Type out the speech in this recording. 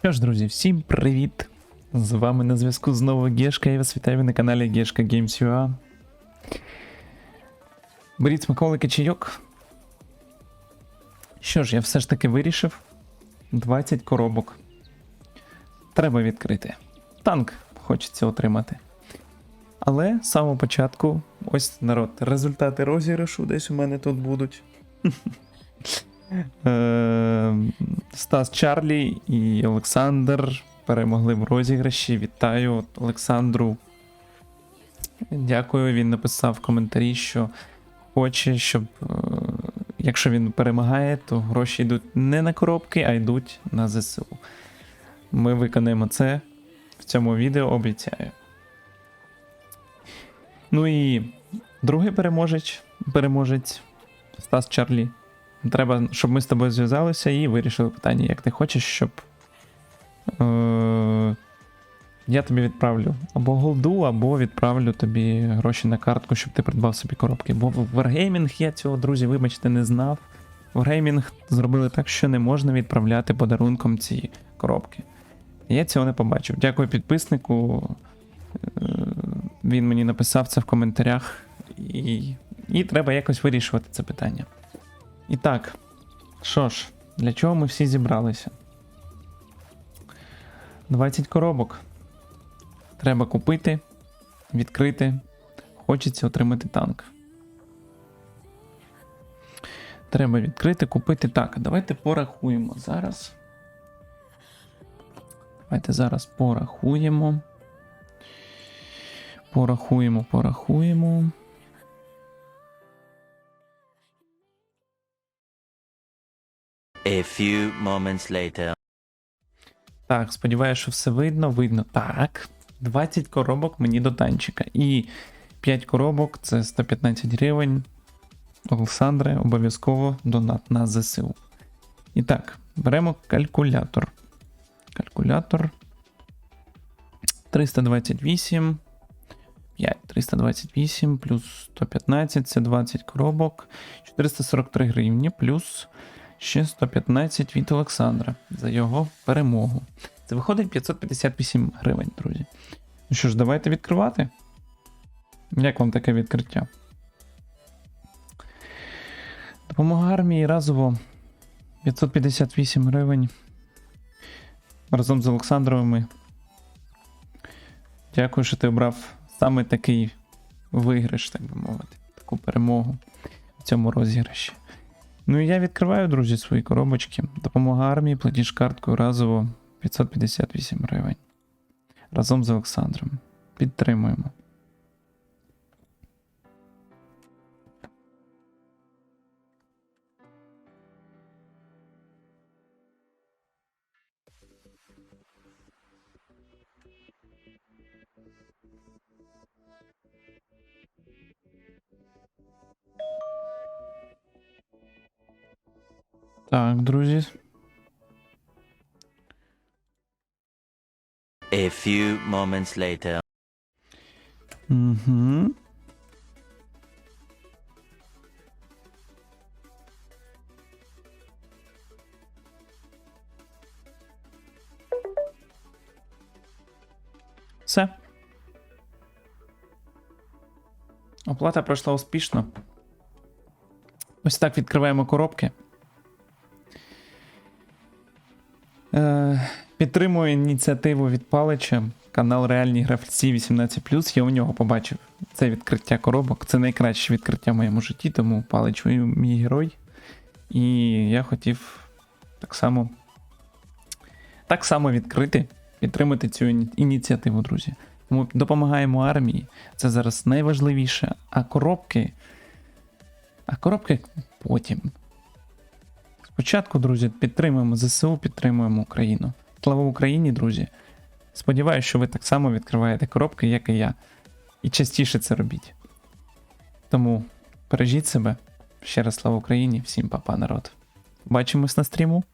Що ж, друзі, всім привіт! З вами на зв'язку знову Гешка, я вас вітаю на каналі Гешка Games.ua. Беріть смаколики чайок. Що ж, я все ж таки вирішив 20 коробок. Треба відкрити. Танк хочеться отримати. Але з самого початку, ось народ, результати розіграшу десь у мене тут будуть. Е, Стас Чарлі і Олександр перемогли в розіграші. Вітаю Олександру. Дякую. Він написав в коментарі, що хоче, щоб е, якщо він перемагає, то гроші йдуть не на коробки, а йдуть на ЗСУ. Ми виконаємо це в цьому відео, обіцяю. Ну і другий переможець, переможець Стас Чарлі. Треба, щоб ми з тобою зв'язалися і вирішили питання, як ти хочеш, щоб. Е- я тобі відправлю або голду, або відправлю тобі гроші на картку, щоб ти придбав собі коробки. Бо в Wargaming я цього, друзі, вибачте, не знав. Wargaming зробили так, що не можна відправляти подарунком ці коробки. Я цього не побачив. Дякую підписнику. Е, Він мені написав це в коментарях, і, і треба якось вирішувати це питання. І так, що ж, для чого ми всі зібралися? 20 коробок. Треба купити, відкрити. Хочеться отримати танк. Треба відкрити, купити. Так, давайте порахуємо зараз. Давайте зараз порахуємо. Порахуємо, порахуємо. A few moments later. Так, сподіваюся, що все видно. Видно. Так. 20 коробок мені до танчика. І 5 коробок це 115 гривень. Олександре, обов'язково донат на ЗСУ. І так, беремо калькулятор. Калькулятор. 328. 5, 328 плюс 115 це 20 коробок. 443 гривні плюс ще 115 від Олександра за його перемогу. Це виходить 558 гривень, друзі. Ну що ж, давайте відкривати. Як вам таке відкриття? Допомога армії разово 558 гривень. Разом з Олександровими. Дякую, що ти обрав саме такий виграш, так би мовити, таку перемогу в цьому розіграші. Ну і я відкриваю, друзі, свої коробочки. Допомога армії, платіж карткою разово 558 гривень. Разом з Олександром. Підтримуємо. Так, друзі. A few moments later. Угу. Все. Оплата пройшла успішно. Ось так відкриваємо коробки. Підтримую ініціативу від Палича. Канал Реальні гравці 18. Я у нього побачив це відкриття коробок. Це найкраще відкриття в моєму житті, тому Палич мій герой. І я хотів так само так само відкрити, підтримати цю ініціативу, друзі. Тому допомагаємо армії. Це зараз найважливіше. А коробки. А коробки потім. Спочатку, друзі, підтримуємо ЗСУ, підтримуємо Україну. Слава Україні, друзі! Сподіваюсь, що ви так само відкриваєте коробки, як і я. І частіше це робіть. Тому бережіть себе. Ще раз слава Україні, всім папа, народ. Бачимось на стріму.